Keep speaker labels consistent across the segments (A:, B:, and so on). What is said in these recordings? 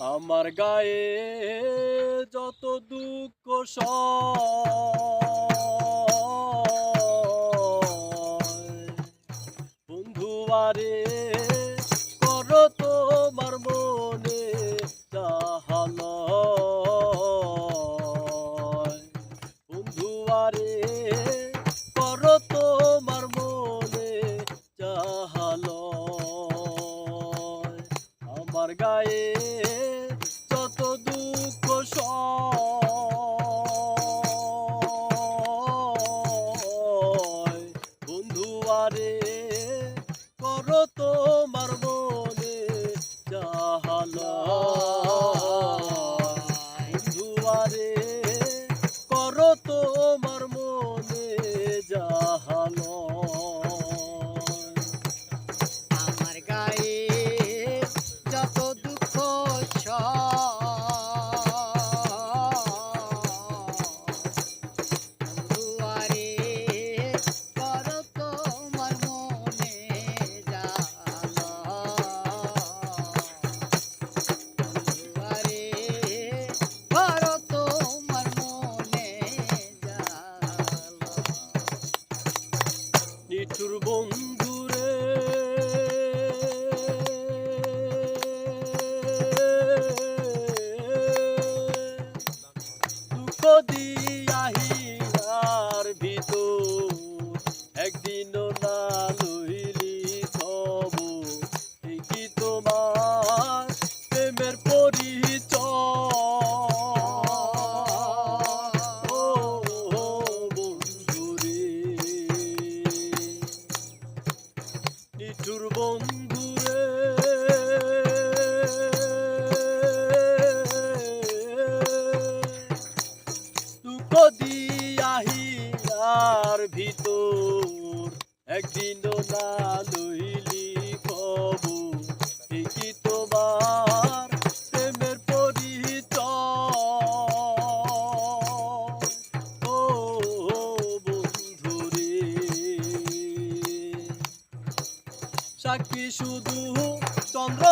A: আমার গায়ে যত দুঃখ বন্ধুয়ারে বন্ধুরে। দুঃখ দিয়ে নিঠুর বন্ধুরে। দুঃখ দিয়াহি আর ভিতর একদিন না লই থাকি শুধু চন্দ্র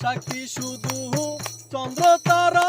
A: সাক্ষী শুধু চন্দ্র তারা।